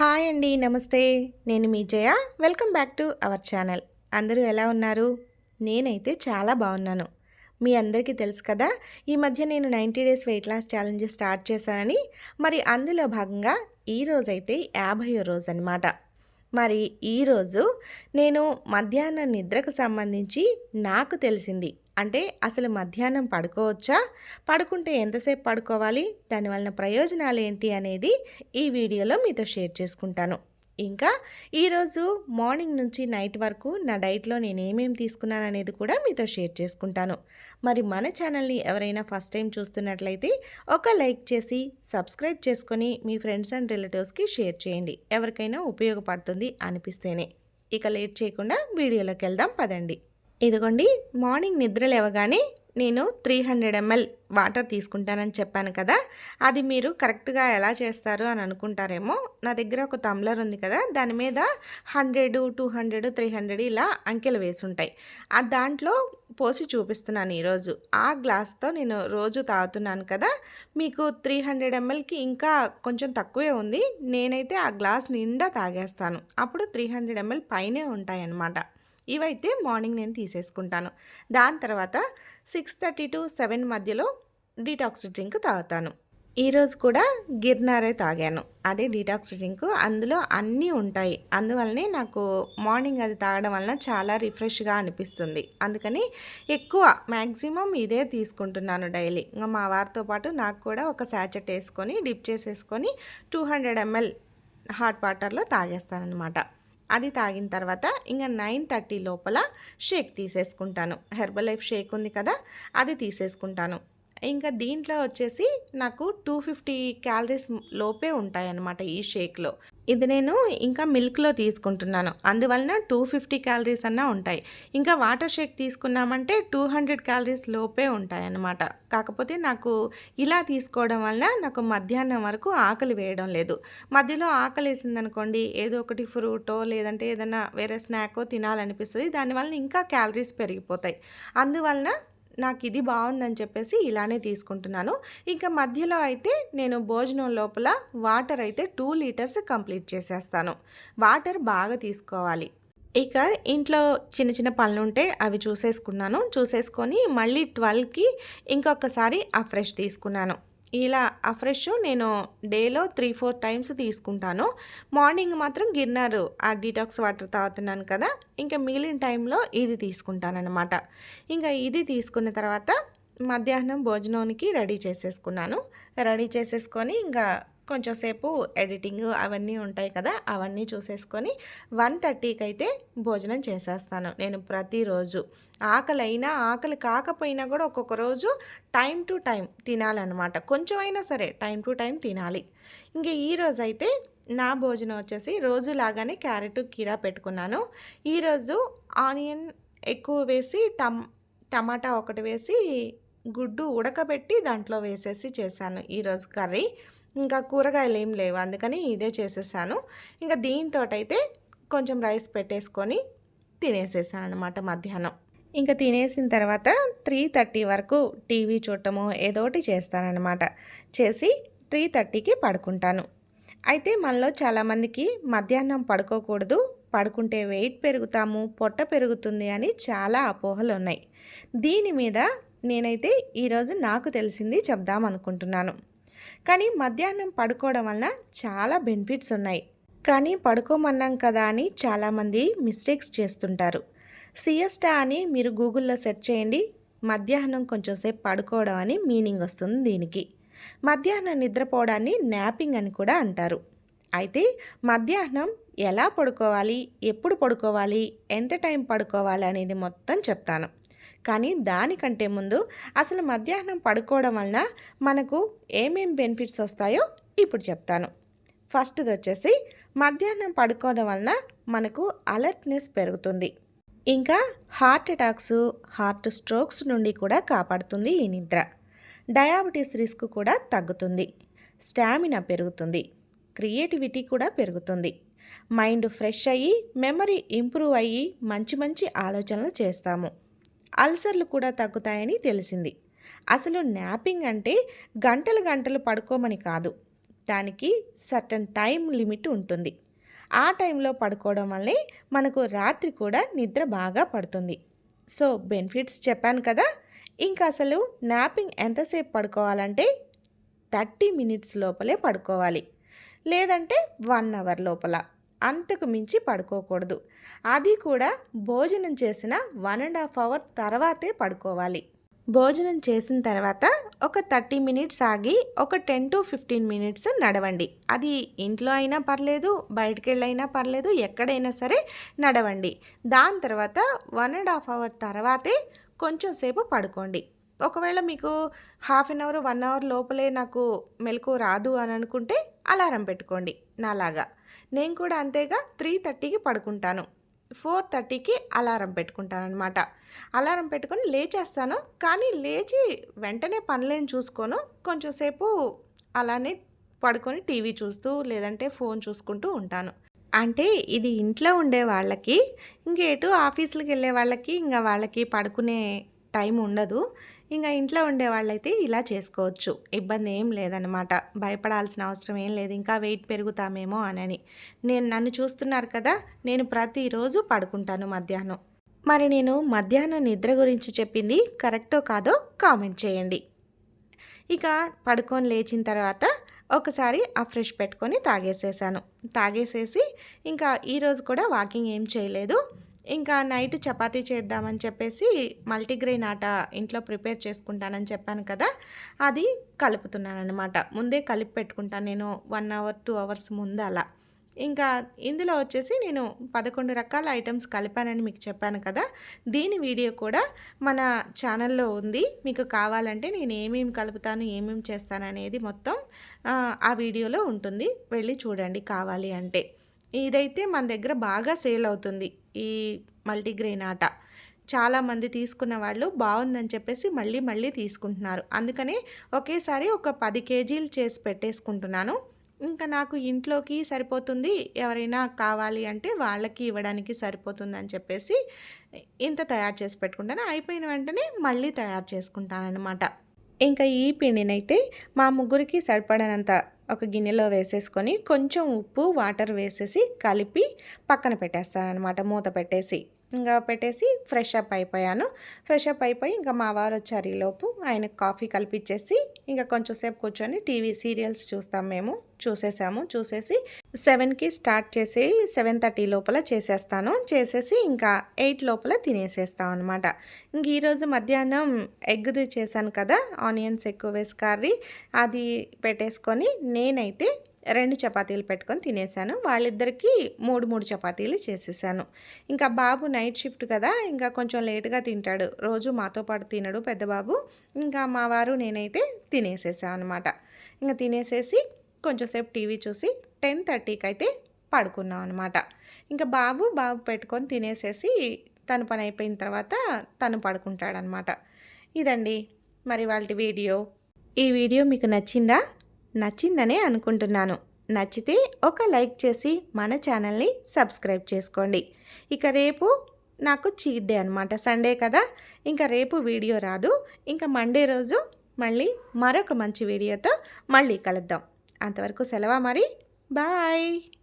Hi అండి నమస్తే. నేను మీ Jaya. Welcome back to our channel. అందరూ ఎలా ఉన్నారు? నేనైతే చాలా బాగున్నాను. మీ అందరికీ తెలుసు కదా ఈ మధ్య నేను ninety days weight loss challenge start చేశానని. మరి అందులో భాగంగా ఈ రోజైతే యాభయో రోజు అనమాట మరి ఈరోజు నేను మధ్యాహ్నం నిద్రకు సంబంధించి నాకు తెలిసింది అంటే అసలు మధ్యాహ్నం పడుకోవచ్చా? పడుకుంటే ఎంతసేపు పడుకోవాలి? దానివలన ప్రయోజనాలు ఏంటి అనేది ఈ వీడియోలో మీతో షేర్ చేసుకుంటాను. ఇంకా ఈరోజు మార్నింగ్ నుంచి నైట్ వరకు నా డైట్లో నేను ఏమేమి తీసుకున్నాను అనేది కూడా మీతో షేర్ చేసుకుంటాను. మరి మన ఛానల్ని ఎవరైనా ఫస్ట్ టైం చూస్తున్నట్లయితే ఒక లైక్ చేసి సబ్స్క్రైబ్ చేసుకొని మీ ఫ్రెండ్స్ అండ్ రిలేటివ్స్కి షేర్ చేయండి. ఎవరికైనా ఉపయోగపడుతుంది అనిపిస్తేనే. ఇక లేట్ చేయకుండా వీడియోలోకి వెళ్దాం పదండి. ఇదిగోండి మార్నింగ్ నిద్ర లేవగానే నేను త్రీ హండ్రెడ్ ఎంఎల్ వాటర్ తీసుకుంటానని చెప్పాను కదా అది మీరు కరెక్ట్గా ఎలా చేస్తారు అని అనుకుంటారేమో నా దగ్గర ఒక తమ్లర్ ఉంది కదా దాని మీద hundred two hundred three hundred ఇలా అంకెలు వేసి ఉంటాయి ఆ దాంట్లో పోసి చూపిస్తున్నాను ఈరోజు. ఆ గ్లాస్తో నేను రోజు తాగుతున్నాను కదా మీకు త్రీ హండ్రెడ్ ఎంఎల్కి ఇంకా కొంచెం తక్కువే ఉంది నేనైతే ఆ గ్లాస్ నిండా తాగేస్తాను. అప్పుడు త్రీ హండ్రెడ్ ఎంఎల్ పైనే ఉంటాయన్నమాట. ఇవైతే మార్నింగ్ నేను తీసేసుకుంటాను. దాని తర్వాత సిక్స్ థర్టీ టు సెవెన్ మధ్యలో డీటాక్స్ డ్రింక్ తాగుతాను. ఈరోజు కూడా గిర్నారే తాగాను. అదే డీటాక్స్ డ్రింక్ అందులో అన్నీ ఉంటాయి. అందువల్లనే నాకు మార్నింగ్ అది తాగడం వలన చాలా రిఫ్రెష్గా అనిపిస్తుంది. అందుకని ఎక్కువ మ్యాక్సిమం ఇదే తీసుకుంటున్నాను డైలీ. ఇంకా మా వారితో పాటు నాకు కూడా ఒక శాచెట్ వేసుకొని డిప్ చేసేసుకొని టూ హండ్రెడ్ ఎంఎల్ హాట్ వాటర్లో తాగేస్తానమాట అది తాగిన తర్వాత ఇంకా నైన్ థర్టీ లోపల షేక్ తీసేసుకుంటాను. హెర్బల్ లైఫ్ షేక్ ఉంది కదా అది తీసేసుకుంటాను. ఇంకా దీంట్లో వచ్చేసి నాకు టూ ఫిఫ్టీ క్యాలరీస్ లోపే ఉంటాయన్నమాట ఈ షేక్లో. ఇది నేను ఇంకా మిల్క్లో తీసుకుంటున్నాను. అందువలన టూ ఫిఫ్టీ క్యాలరీస్ అన్నా ఉంటాయి. ఇంకా వాటర్ షేక్ తీసుకున్నామంటే టూ హండ్రెడ్ క్యాలరీస్ లోపే ఉంటాయి అన్నమాట కాకపోతే నాకు ఇలా తీసుకోవడం వల్ల నాకు మధ్యాహ్నం వరకు ఆకలి వేయడం లేదు. మధ్యలో ఆకలి వేసిందనుకోండి ఏదో ఒకటి ఫ్రూటో లేదంటే ఏదైనా వేరే స్నాకో తినాలనిపిస్తుంది. దానివల్ల ఇంకా క్యాలరీస్ పెరిగిపోతాయి. అందువలన నాకు ఇది బాగుందని చెప్పేసి ఇలానే తీసుకుంటున్నాను. ఇంకా మధ్యలో అయితే నేను భోజనం లోపల వాటర్ అయితే టూ లీటర్స్ కంప్లీట్ చేసేస్తాను. వాటర్ బాగా తీసుకోవాలి. ఇక ఇంట్లో చిన్న చిన్న పనులు ఉంటే అవి చూసేసుకున్నాను. చూసేసుకొని మళ్ళీ ట్వెల్వ్కి ఇంకొకసారి ఆ ఫ్రెష్ తీసుకున్నాను. ఇలా ఆ ఫ్రెష్ నేను డేలో త్రీ ఫోర్ టైమ్స్ తీసుకుంటాను. మార్నింగ్ మాత్రం గిన్నర్ ఆ డీటాక్స్ వాటర్ తాగుతున్నాను కదా ఇంకా మిగిలిన టైంలో ఇది తీసుకుంటానమాట ఇంకా ఇది తీసుకున్న తర్వాత మధ్యాహ్నం భోజనానికి రెడీ చేసేసుకున్నాను. రెడీ చేసేసుకొని ఇంకా కొంచెంసేపు ఎడిటింగ్ అవన్నీ ఉంటాయి కదా అవన్నీ చూసేసుకొని వన్ థర్టీకి అయితే భోజనం చేసేస్తాను నేను ప్రతిరోజు. ఆకలి అయినా ఆకలి కాకపోయినా కూడా ఒక్కొక్క రోజు టైం టు టైం తినాలన్నమాట. కొంచెమైనా సరే టైం టు టైం తినాలి. ఇంకా ఈరోజు అయితే నా భోజనం వచ్చేసి రోజు లాగానే క్యారెట్ కీరా పెట్టుకున్నాను. ఈరోజు ఆనియన్ ఎక్కువ వేసి టమ్ టమాటా ఒకటి వేసి గుడ్డు ఉడకబెట్టి దాంట్లో వేసేసి చేశాను ఈరోజు కర్రీ. ఇంకా కూరగాయలు ఏం లేవు అందుకని ఇదే చేసేసాను. ఇంకా దీంతో అయితే కొంచెం రైస్ పెట్టేసుకొని తినేసేసాను అనమాట మధ్యాహ్నం. ఇంకా తినేసిన తర్వాత త్రీ థర్టీ వరకు టీవీ చూడటము ఏదో ఒకటి చేస్తానన్నమాట. చేసి త్రీ థర్టీకి పడుకుంటాను. అయితే మనలో చాలామందికి మధ్యాహ్నం పడుకోకూడదు పడుకుంటే వెయిట్ పెరుగుతాము పొట్ట పెరుగుతుంది అని చాలా అపోహలు ఉన్నాయి. దీని మీద నేనైతే ఈరోజు నాకు తెలిసింది చెప్దాం అనుకుంటున్నాను కానీ మధ్యాహ్నం పడుకోవడం వలన చాలా బెనిఫిట్స్ ఉన్నాయి. కానీ పడుకోమన్నాం కదా అని చాలామంది మిస్టేక్స్ చేస్తుంటారు. సిఎస్టా అని మీరు గూగుల్లో సెర్చ్ చేయండి. మధ్యాహ్నం కొంచెంసేపు పడుకోవడం అని మీనింగ్ వస్తుంది దీనికి. మధ్యాహ్నం నిద్రపోవడాన్ని నాపింగ్ అని కూడా అంటారు. అయితే మధ్యాహ్నం ఎలా పడుకోవాలి? ఎప్పుడు పడుకోవాలి? ఎంత టైం పడుకోవాలి అనేది మొత్తం చెప్తాను. కానీ దానికంటే ముందు అసలు మధ్యాహ్నం పడుకోవడం వలన మనకు ఏమేం బెనిఫిట్స్ వస్తాయో ఇప్పుడు చెప్తాను. ఫస్ట్ది వచ్చేసి మధ్యాహ్నం పడుకోవడం వలన మనకు అలర్ట్నెస్ పెరుగుతుంది. ఇంకా హార్ట్ అటాక్స్ హార్ట్ స్ట్రోక్స్ నుండి కూడా కాపాడుతుంది ఈ నిద్ర. డయాబెటీస్ రిస్క్ కూడా తగ్గుతుంది. స్టామినా పెరుగుతుంది. క్రియేటివిటీ కూడా పెరుగుతుంది. మైండ్ ఫ్రెష్ అయ్యి మెమరీ ఇంప్రూవ్ అయ్యి మంచి మంచి ఆలోచనలు చేస్తాము. అల్సర్లు కూడా తగ్గుతాయని తెలిసింది. అసలు నాపింగ్ అంటే గంటలు గంటలు పడుకోమని కాదు దానికి సర్టన్ టైం లిమిట్ ఉంటుంది. ఆ టైంలో పడుకోవడం వల్లే మనకు రాత్రి కూడా నిద్ర బాగా పడుతుంది. సో బెనిఫిట్స్ చెప్పాను కదా! ఇంకా అసలు నాపింగ్ ఎంతసేపు పడుకోవాలంటే థర్టీ మినిట్స్ లోపలే పడుకోవాలి. లేదంటే వన్ అవర్ లోపల. అంతకు మించి పడుకోకూడదు. అది కూడా భోజనం చేసిన వన్ అండ్ హాఫ్ అవర్ తర్వాతే పడుకోవాలి. భోజనం చేసిన తర్వాత ఒక థర్టీ మినిట్స్ ఆగి ఒక టెన్ టు ఫిఫ్టీన్ మినిట్స్ నడవండి. అది ఇంట్లో అయినా పర్లేదు బయటికి వెళ్ళైనా పర్లేదు ఎక్కడైనా సరే నడవండి. దాని తర్వాత వన్ అండ్ హాఫ్ అవర్ తర్వాతే కొంచెం సేపు పడుకోండి. ఒకవేళ మీకు half an hour one hour లోపలే నాకు మెలకు రాదు అని అనుకుంటే అలారం పెట్టుకోండి నాలాగా. నేను కూడా అంతేగా త్రీ థర్టీకి పడుకుంటాను. ఫోర్ థర్టీకి అలారం పెట్టుకుంటాను అనమాట అలారం పెట్టుకొని లేచేస్తాను. కానీ లేచి వెంటనే పనులేని చూసుకోను. కొంచెం సేపు అలానే పడుకొని టీవీ చూస్తూ లేదంటే ఫోన్ చూసుకుంటూ ఉంటాను. అంటే ఇది ఇంట్లో ఉండే వాళ్ళకి ఇంకేటు ఆఫీసులకు వెళ్ళే వాళ్ళకి ఇంకా వాళ్ళకి పడుకునే టైం ఉండదు. ఇంకా ఇంట్లో ఉండే వాళ్ళైతే ఇలా చేసుకోవచ్చు. ఇబ్బంది ఏం లేదనమాట భయపడాల్సిన అవసరం ఏం లేదు. ఇంకా వెయిట్ పెరుగుతామేమో అని నేను నన్ను చూస్తున్నారు కదా నేను ప్రతిరోజు పడుకుంటాను మధ్యాహ్నం. మరి నేను మధ్యాహ్నం నిద్ర గురించి చెప్పింది కరెక్టో కాదో కామెంట్ చేయండి. ఇక పడుకొని లేచిన తర్వాత ఒకసారి ఆ ఫ్రెష్ పెట్టుకొని తాగేసేసాను. తాగేసేసి ఇంకా ఈరోజు కూడా వాకింగ్ ఏం చేయలేదు. ఇంకా నైట్ చపాతీ చేద్దామని చెప్పేసి మల్టీగ్రెయిన్ ఆట ఇంట్లో ప్రిపేర్ చేసుకుంటానని చెప్పాను కదా అది కలుపుతున్నాను అనమాట ముందే కలిపి పెట్టుకుంటాను నేను వన్ అవర్ టూ అవర్స్ ముందు అలా. ఇంకా ఇందులో వచ్చేసి నేను పదకొండు రకాల ఐటమ్స్ కలిపానని మీకు చెప్పాను కదా దీని వీడియో కూడా మన ఛానల్లో ఉంది. మీకు కావాలంటే నేను ఏమేమి కలుపుతాను ఏమేమి చేస్తాను అనేది మొత్తం ఆ వీడియోలో ఉంటుంది. వెళ్ళి చూడండి కావాలి అంటే. ఇదైతే మన దగ్గర బాగా సేల్ అవుతుంది ఈ మల్టీగ్రెయిన్ ఆట. చాలామంది తీసుకున్న వాళ్ళు బాగుందని చెప్పేసి మళ్ళీ మళ్ళీ తీసుకుంటున్నారు. అందుకనే ఒకేసారి ఒక పది కేజీలు చేసి పెట్టేసుకుంటున్నాను. ఇంకా నాకు ఇంట్లోకి సరిపోతుంది ఎవరైనా కావాలి అంటే వాళ్ళకి ఇవ్వడానికి సరిపోతుంది అని చెప్పేసి ఇంత తయారు చేసి పెట్టుకుంటాను. అయిపోయిన వెంటనే మళ్ళీ తయారు చేసుకుంటాను అనమాట ఇంకా ఈ పిండినైతే మా ముగ్గురికి సరిపడనంత ఒక గిన్నెలో వేసేసుకొని కొంచెం ఉప్పు వాటర్ వేసేసి కలిపి పక్కన పెట్టేస్తాను మూత పెట్టేసి. ఇంకా పెట్టేసి ఫ్రెష్ అప్ అయిపోయాను. ఫ్రెష్ అప్ అయిపోయి ఇంకా మా వారు వచ్చారు ఈలోపు ఆయనకు కాఫీ కల్పించేసి ఇంకా కొంచెం సేపు కూర్చొని టీవీ సీరియల్స్ చూస్తాం మేము. చూసేసాము. చూసేసి సెవెన్కి స్టార్ట్ చేసి సెవెన్ థర్టీ లోపల చేసేస్తాను. చేసేసి ఇంకా ఎయిట్ లోపల తినేసేస్తాం అనమాట ఇంక ఈరోజు మధ్యాహ్నం ఎగ్ది చేశాను కదా ఆనియన్స్ ఎక్కువ వేసి కర్రీ అది పెట్టేసుకొని నేనైతే రెండు చపాతీలు పెట్టుకొని తినేసాను. వాళ్ళిద్దరికీ మూడు మూడు చపాతీలు చేసేసాను. ఇంకా బాబు నైట్ షిఫ్ట్ కదా ఇంకా కొంచెం లేటుగా తింటాడు. రోజు మాతో పాటు తినడు పెద్ద బాబు ఇంకా మా వారు నేనైతే తినేసేసాను అనమాట ఇంకా తినేసేసి కొంచెంసేపు టీవీ చూసి టెన్ థర్టీకి అయితే పడుకున్నాం అనమాట ఇంకా బాబు బాబు పెట్టుకొని తినేసేసి తను పని అయిపోయిన తర్వాత తను పడుకుంటాడనమాట ఇదండి మరి వాళ్ళ వీడియో. ఈ వీడియో మీకు నచ్చిందా? నచ్చిందనే అనుకుంటున్నాను. నచ్చితే ఒక లైక్ చేసి మన ఛానల్ని సబ్స్క్రైబ్ చేసుకోండి. ఇక రేపు నాకు చీట్ డే అనమాట సండే కదా. ఇంకా రేపు వీడియో రాదు. ఇంకా మండే రోజు మళ్ళీ మరొక మంచి వీడియోతో మళ్ళీ కలుద్దాం. అంతవరకు సెలవా మరి? బాయ్!